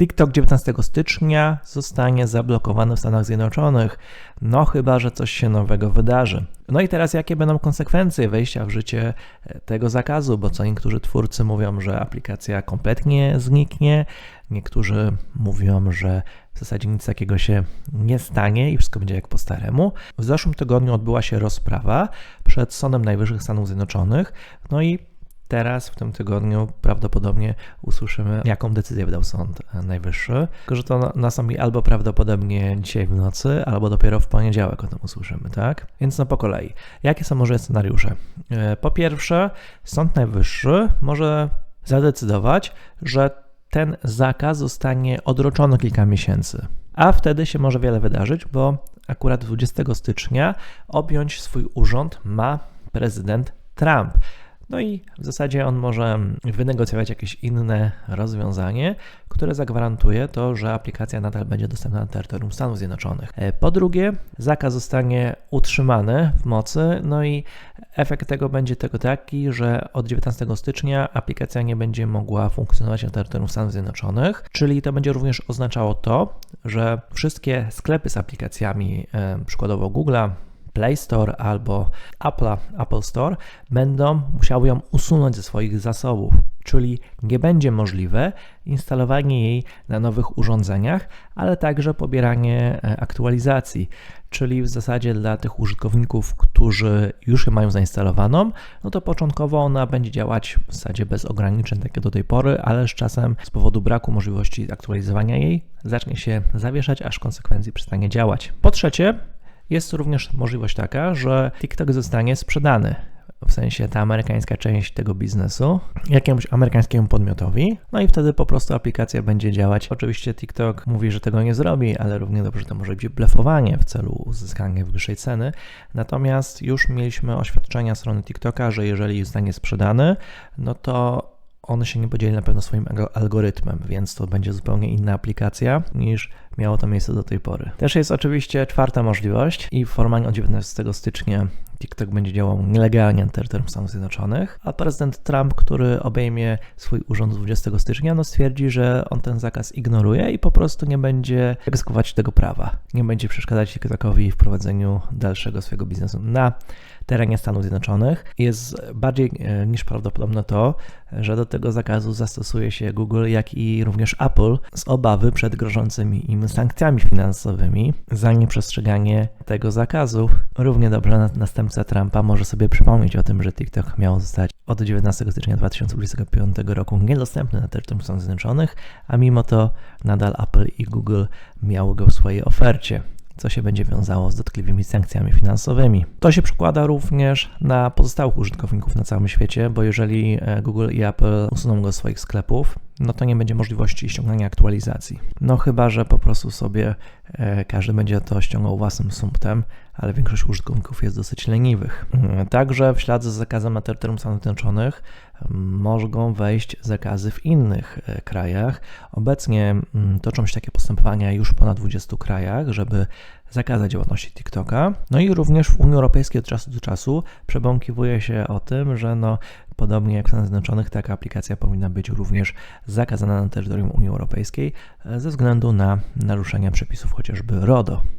TikTok 19 stycznia zostanie zablokowany w Stanach Zjednoczonych, no chyba, że coś się nowego wydarzy. No i teraz jakie będą konsekwencje wejścia w życie e, tego zakazu, bo co niektórzy twórcy mówią, że aplikacja kompletnie zniknie, niektórzy mówią, że w zasadzie nic takiego się nie stanie i wszystko będzie jak po staremu. W zeszłym tygodniu odbyła się rozprawa przed Sądem Najwyższych Stanów Zjednoczonych, no i Teraz, w tym tygodniu, prawdopodobnie usłyszymy, jaką decyzję wydał Sąd Najwyższy. Tylko, że to nastąpi albo prawdopodobnie dzisiaj w nocy, albo dopiero w poniedziałek o tym usłyszymy, tak? Więc no po kolei. Jakie są może scenariusze? E, po pierwsze, Sąd Najwyższy może zadecydować, że ten zakaz zostanie odroczony kilka miesięcy. A wtedy się może wiele wydarzyć, bo akurat 20 stycznia objąć swój urząd ma prezydent Trump. No i w zasadzie on może wynegocjować jakieś inne rozwiązanie, które zagwarantuje to, że aplikacja nadal będzie dostępna na terytorium Stanów Zjednoczonych. E, po drugie, zakaz zostanie utrzymany w mocy, no i efekt tego będzie tego taki, że od 19 stycznia aplikacja nie będzie mogła funkcjonować na terytorium Stanów Zjednoczonych, czyli to będzie również oznaczało to, że wszystkie sklepy z aplikacjami, e, przykładowo Google'a, Play Store albo Apple, Apple Store będą musiały ją usunąć ze swoich zasobów, czyli nie będzie możliwe instalowanie jej na nowych urządzeniach, ale także pobieranie e, aktualizacji, czyli w zasadzie dla tych użytkowników, którzy już ją mają zainstalowaną, no to początkowo ona będzie działać w zasadzie bez ograniczeń, tak jak do tej pory, ale z czasem z powodu braku możliwości aktualizowania jej zacznie się zawieszać, aż w konsekwencji przestanie działać. Po trzecie, jest również możliwość taka, że TikTok zostanie sprzedany w sensie ta amerykańska część tego biznesu, jakiemuś amerykańskiemu podmiotowi, no i wtedy po prostu aplikacja będzie działać. Oczywiście TikTok mówi, że tego nie zrobi, ale równie dobrze to może być blefowanie w celu uzyskania wyższej ceny. Natomiast już mieliśmy oświadczenia strony TikToka, że jeżeli zostanie sprzedany, no to on się nie podzieli na pewno swoim algorytmem, więc to będzie zupełnie inna aplikacja niż miało to miejsce do tej pory. Też jest oczywiście czwarta możliwość i formalnie od 19 stycznia TikTok będzie działał nielegalnie na terytorium Stanów Zjednoczonych, a prezydent Trump, który obejmie swój urząd 20 stycznia, no stwierdzi, że on ten zakaz ignoruje i po prostu nie będzie egzekwować tego prawa. Nie będzie przeszkadzać TikTokowi w prowadzeniu dalszego swojego biznesu na terenie Stanów Zjednoczonych. Jest bardziej e, niż prawdopodobne to, że do tego zakazu zastosuje się Google, jak i również Apple z obawy przed grożącymi im sankcjami finansowymi za nieprzestrzeganie tego zakazu. Równie dobrze następca Trumpa może sobie przypomnieć o tym, że TikTok miał zostać od 19 stycznia 2025 roku niedostępny na terytorium Stanów Zjednoczonych, a mimo to nadal Apple i Google miały go w swojej ofercie co się będzie wiązało z dotkliwymi sankcjami finansowymi. To się przekłada również na pozostałych użytkowników na całym świecie, bo jeżeli e, Google i Apple usuną go z swoich sklepów, no to nie będzie możliwości ściągania aktualizacji. No chyba, że po prostu sobie e, każdy będzie to ściągał własnym sumptem, ale większość użytkowników jest dosyć leniwych. Mm, także w ślad z zakazem na terytorium Stanów Zjednoczonych mogą wejść zakazy w innych e, krajach. Obecnie mm, toczą się takie postępowania już w ponad 20 krajach, żeby zakazać działalności TikToka. No i również w Unii Europejskiej od czasu do czasu przebąkiwuje się o tym, że no, podobnie jak w Stanach Zjednoczonych, taka aplikacja powinna być również zakazana na terytorium Unii Europejskiej e, ze względu na naruszenia przepisów chociażby RODO.